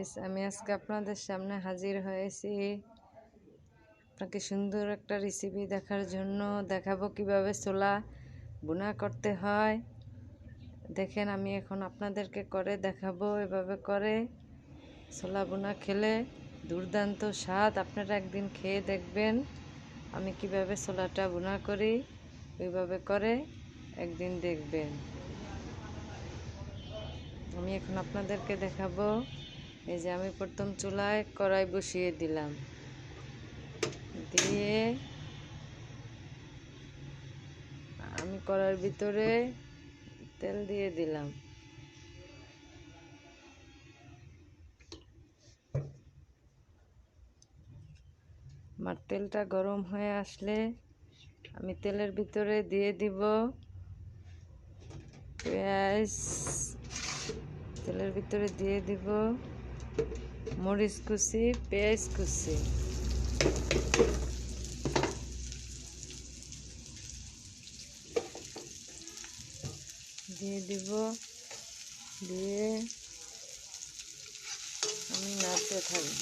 Guys আমি আজকে আপনাদের সামনে হাজির হয়েছি। আপনাকে সুন্দর একটা রেসিপি দেখার জন্য। দেখাবো কীভাবে ছোলা বোনা করতে হয়। দেখেন, আমি এখন আপনাদেরকে করে দেখাবো এভাবে করে। ছোলা বোনা খেলে দুর্দান্ত স্বাদ। আপনারা একদিন খেয়ে দেখবেন আমি কীভাবে ছোলাটা বোনা করি। ওইভাবে করে একদিন দেখবেন। আমি এখন আপনাদেরকে দেখাবো। এই যে আমি প্রথম চুলায় কড়াই বসিয়ে দিলাম। দিয়ে আমি কড়ার ভিতরে তেল দিয়ে দিলাম। আমার তেলটা গরম হয়ে আসলে আমি তেলের ভিতরে দিয়ে দিব পেঁয়াজ। তেলের ভিতরে দিয়ে দিব মরিচ কুচি পেঁয়াজ কুচি দিয়ে দিব দিয়ে আমি নাড়তে থাকব।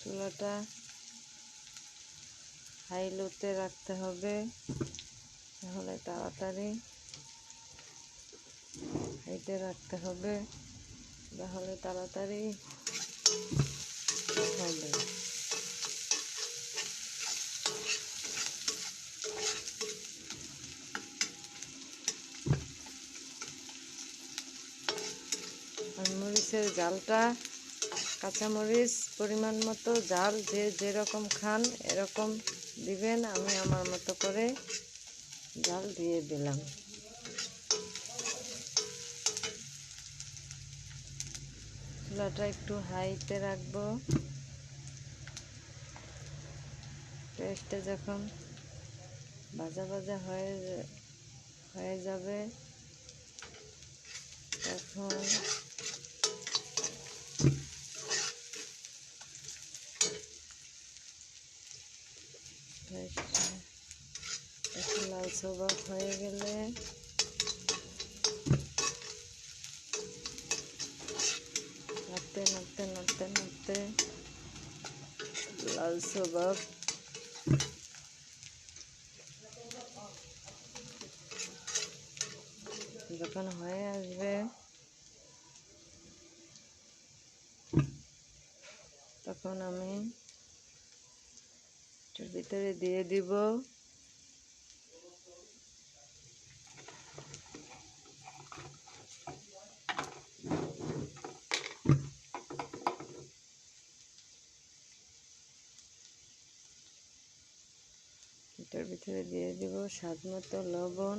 চুলাটা হাই লোতে রাখতে হবে। তাহলে তাড়াতাড়ি হাইতে রাখতে হবে। তাহলে তাড়াতাড়ি হবে। আর মরিচের জালটা কাঁচামরিচ পরিমাণ মতো, জাল যে যেরকম খান এরকম দিবেন। আমি আমার মতো করে জাল দিয়ে দিলাম। চুলাটা একটু হাইতে রাখব। পেস্টটা যখন ভাজা ভাজা হয়ে হয়ে যাবে, তখন একটু লাল সবাক হয়ে গেলে নাড়তে নাড়তে নাড়তে নাড়তে লাল সবাক যখন হয়ে আসবে তখন আমি এটার ভিতরে দিয়ে দিব। ভিতরে দিয়ে দিব স্বাদ মতো লবণ।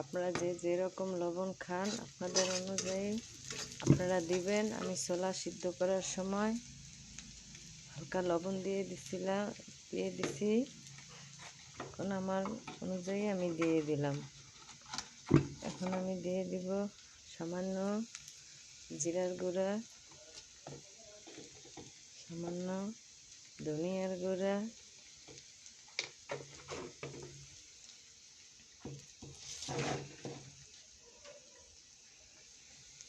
আপনারা যে যেরকম লবণ খান আপনাদের অনুযায়ী আপনারা দিবেন। আমি ছোলা সিদ্ধ করার সময় হালকা লবণ দিয়ে দিছিলাম দিয়ে দিছি। এখন আমার অনুযায়ী আমি দিয়ে দিলাম। এখন আমি দিয়ে দিব সামান্য জিরার গুঁড়া, সামান্য ধনিয়ার গুঁড়া,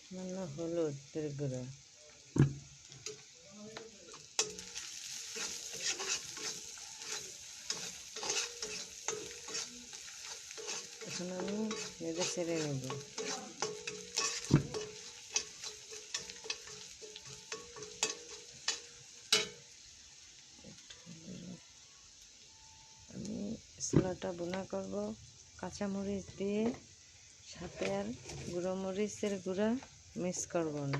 সামান্য হলুদের গুঁড়া। এখন আমি নেড়ে ছেড়ে নেব। আমি ছোলাটা বোনা করব, কাঁচামরিচ দিয়ে সাথে আর গুঁড়ো মরিচের গুঁড়া মিক্স করব না।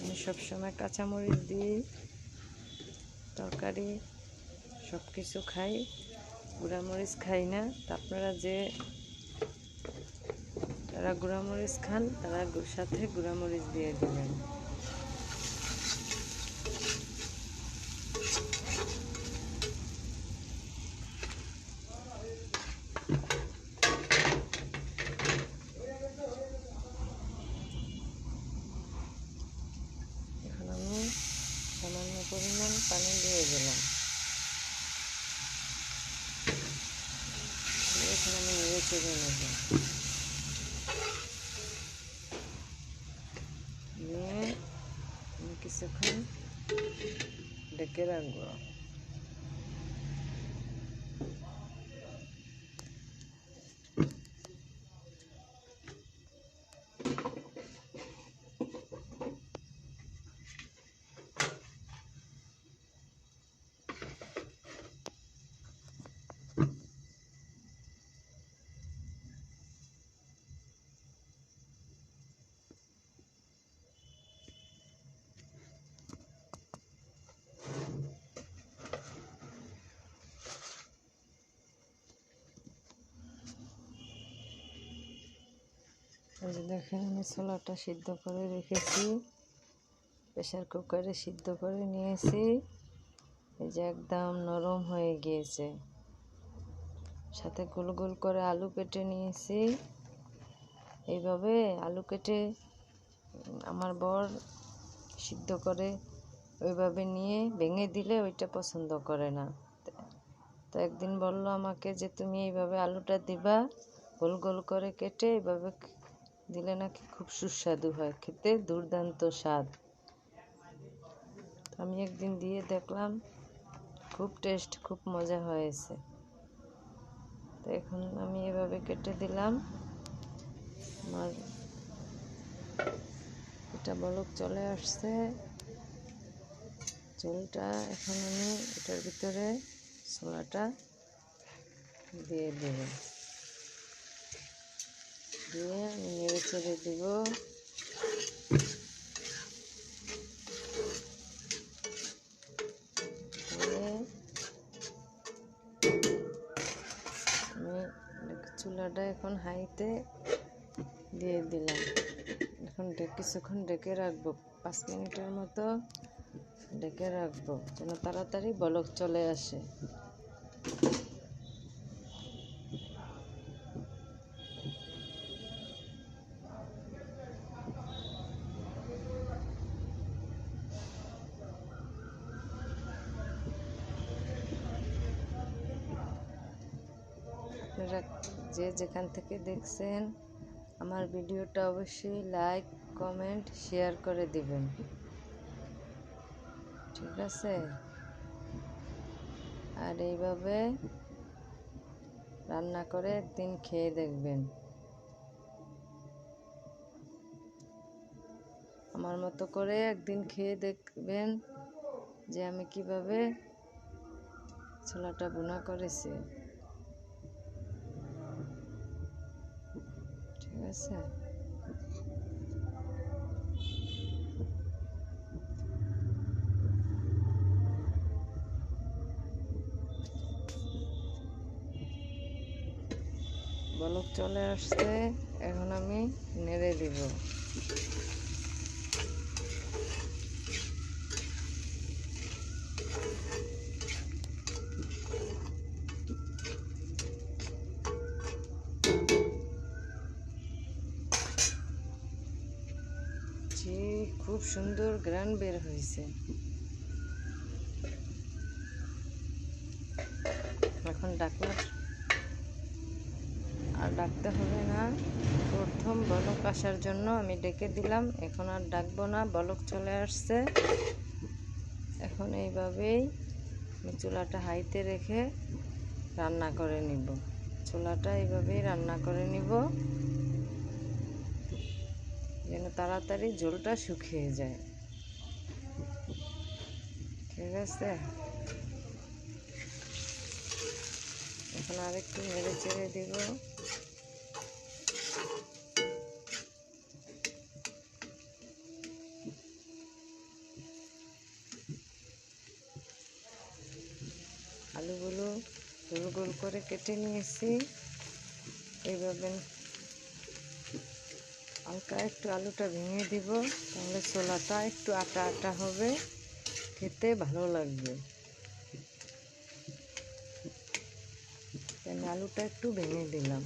আমি সবসময় কাঁচামরিচ দিয়ে তরকারি সব কিছু খাই। গুঁড়ামরিচ খাই না। আপনারা যে তারা গুঁড়ামরিচ খান তারা সাথে গুঁড়ামরিচ দিয়ে দেবেন এখন আমি সামান্য পরিমাণ পানি দিয়ে দিলাম দিয়ে এখন আমি নেড়ে চেড়ে নেব নিয়ে আমি কিছুক্ষণ এই যে দেখেন, আমি ছোলাটা সিদ্ধ করে রেখেছি। প্রেশার কুকারে সিদ্ধ করে নিয়েছি। এই যে একদম নরম হয়ে গিয়েছে। সাথে গোল গোল করে আলু কেটে নিয়েছি। এইভাবে আলু কেটে আমার বর সিদ্ধ করে ওইভাবে নিয়ে ভেঙে দিলে ওইটা পছন্দ করে না। তো একদিন বলল আমাকে যে, তুমি এইভাবে আলুটা দিবা, গোল গোল করে কেটে এইভাবে দিলে নাকি খুব সুস্বাদু হয়, খেতে দুর্দান্ত স্বাদ। আমি একদিন দিয়ে দেখলাম, খুব টেস্ট খুব মজা হয়েছে। তো এখন আমি এভাবে কেটে দিলাম। আমার এটা বলক চলে আসছে। ঝোলটা এখন আমি এটার ভিতরে ছোলাটা দিয়ে দেব দিয়ে নেড়ে চেড়ে দেব। চুলাটা এখন হাইতে দিয়ে দিলাম। এখন কিছুক্ষণ ডেকে রাখব। পাঁচ মিনিটের মতো ডেকে রাখব, যেন তাড়াতাড়ি বলক চলে আসে। আপনারা যে যেখান থেকে দেখছেন, আমার ভিডিওটা অবশ্যই লাইক, কমেন্ট, শেয়ার করে দিবেন। ঠিক আছে? আর এইভাবে রান্না করে একদিন খেয়ে দেখবেন। আমার মতো করে একদিন খেয়ে দেখবেন যে আমি কীভাবে ছোলাটা বোনা করেছি। আছে বলক চলে আসছে এখন আমি নেড়ে দিব। খুব সুন্দর গ্রান বের হয়েছে। এখন ডাকনা আর ডাকতে হবে না। প্রথম বলক আসার জন্য আমি ডেকে দিলাম। এখন আর ডাকবো না। বলক চলে আসছে। এখন এইভাবেই আমি চুলাটা হাইতে রেখে রান্না করে নিব। চুলাটা এইভাবেই রান্না করে নিব। তাড়াতাড়ি ঝোলটা শুকিয়ে যায়। ঠিক আছে? এখন আরেকটু নেড়ে চেড়ে দিব। আলুগুলো গোল গোল করে কেটে নিয়েছি। এইভাবে হালকা একটু আলুটা ভেঙে দিব, তাহলে ছোলাটা একটু আটা আটা হবে, খেতে ভালো লাগবে। আলুটা একটু ভেঙে দিলাম।